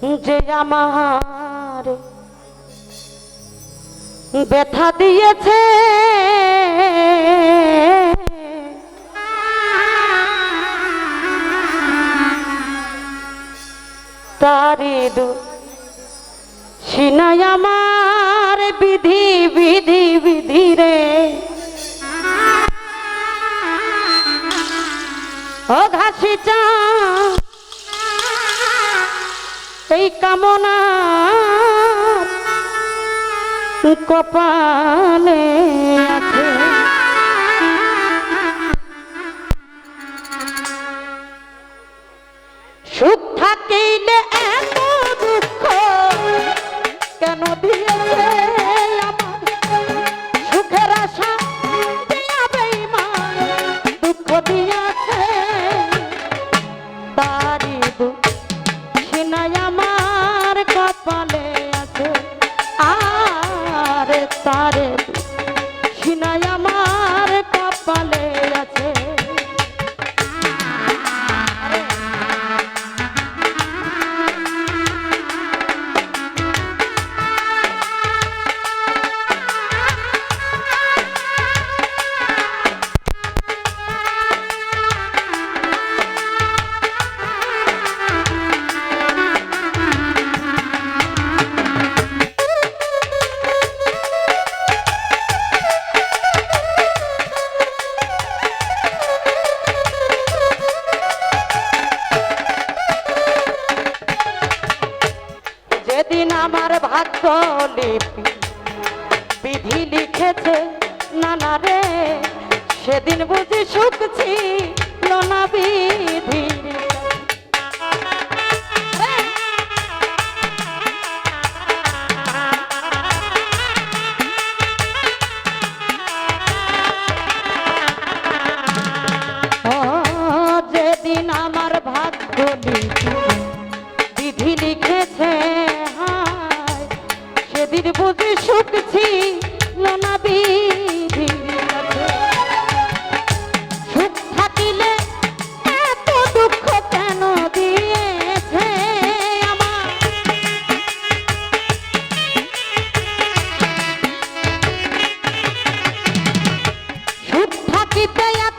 যে আমার ব্যথা দিয়েছে। তারি দু সিনায় আমার। কপালে আছে। সুখ থাকিলে Thank you. সেদিন বুঝি সুখছি না বিধি। যেদিন আমার লিখেছে সেদিন বুঝি সুখছি ಸಾಹಿತ್ಯ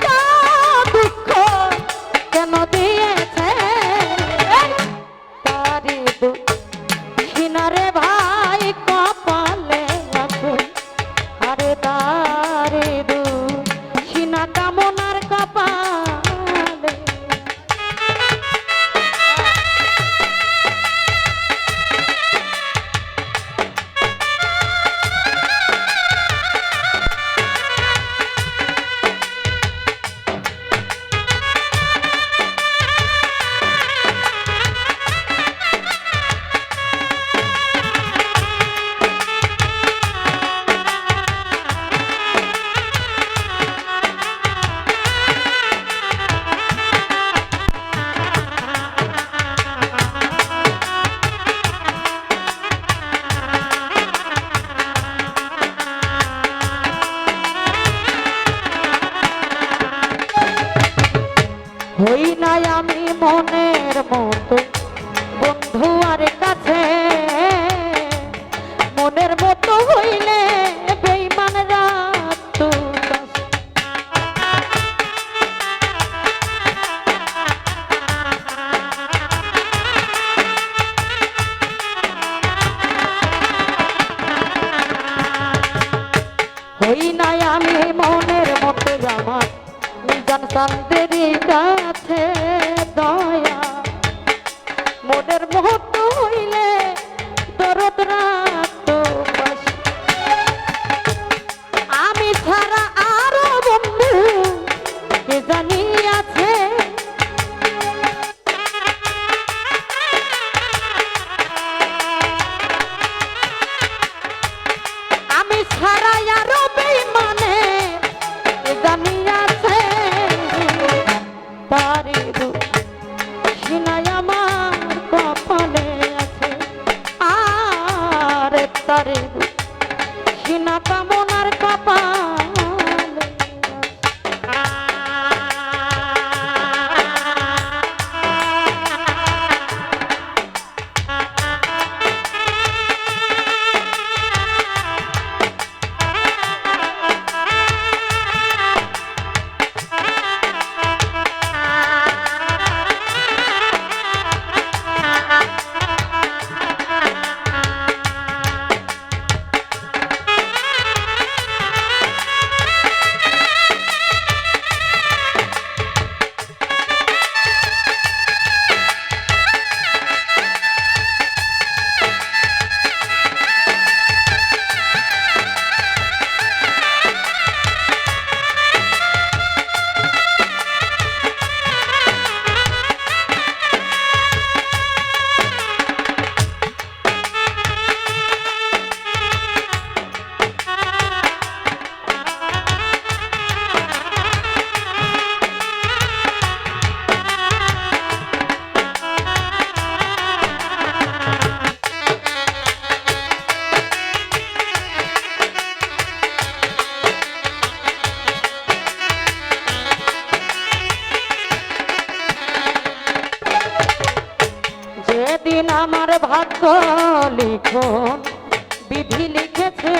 হারায়া আমার ভাগ্য লিখুন। বিধি লিখেছে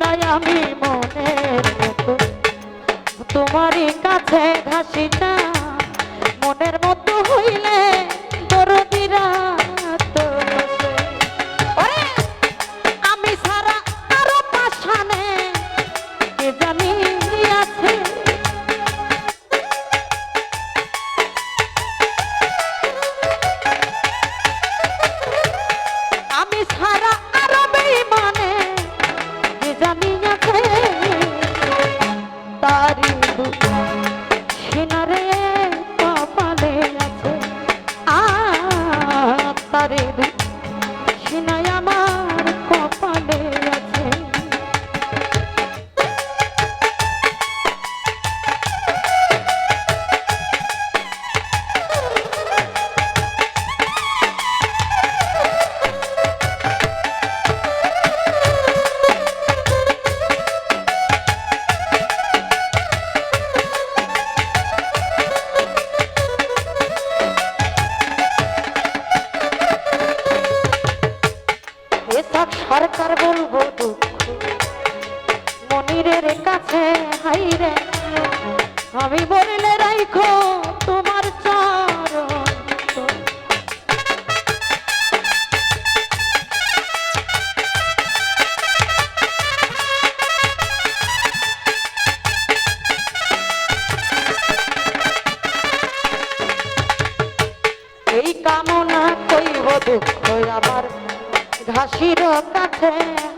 নাই আমি মতো তোমারই কাছে ঘাসিটা মনের মতো হইলে আর কার বলব দুঃখ? মনিরের কাছে হাইরে আমি বললে রাইখো তোমার চার এই কামনা কইব দুঃখ আমার ঘাসির আছে